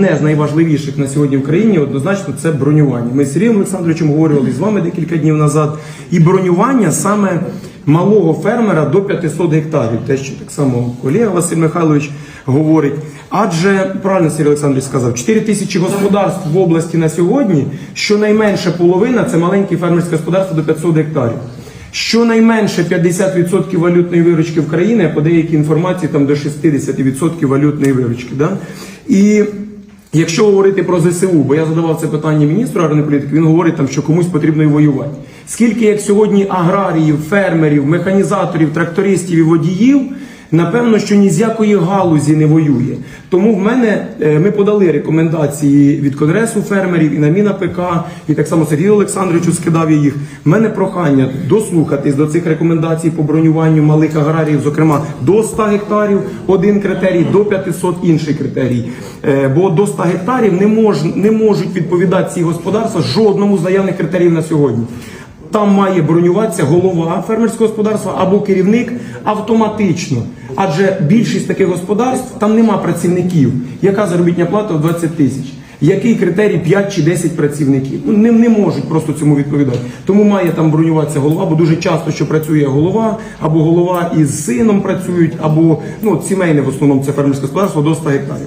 Одне з найважливіших на сьогодні в країні однозначно це бронювання. Ми з Сергієм Олександровичем говорили з вами декілька днів назад. І бронювання саме малого фермера до 500 гектарів. Те, що так само колега Василь Михайлович говорить. Адже правильно Сергій Олександрович сказав, 4 тисячі господарств в області на сьогодні, щонайменше половина це маленькі фермерські господарства до 500 гектарів. Щонайменше 50% валютної виручки в країні, по деякій інформації там до 60% валютної виручки. Да? І якщо говорити про ЗСУ, бо я задавав це питання міністру аграрної політики, він говорить там, що комусь потрібно і воювати. Скільки як сьогодні аграріїв, фермерів, механізаторів, трактористів і водіїв, напевно, що ні з якої галузі не воює. Тому в мене е, ми подали рекомендації від Конгресу фермерів і на МінАПК, і так само Сергію Олександровичу скидав їх. В мене прохання дослухатись до цих рекомендацій по бронюванню малих аграріїв, зокрема до 100 гектарів один критерій, до 500 інший критерій. Е, Бо до 100 гектарів не, мож, не можуть відповідати ці господарства жодному з наявних критеріїв на сьогодні. Там має бронюватися голова фермерського господарства або керівник автоматично. Адже більшість таких господарств там нема працівників. Яка заробітня плата в 20 тисяч? Який критерій 5 чи 10 працівників? Ну не, не можуть просто цьому відповідати. Тому має там бронюватися голова, бо дуже часто, що працює голова, або голова із сином працюють, або ну сімейне в основному це фермерське господарство до 100 гектарів.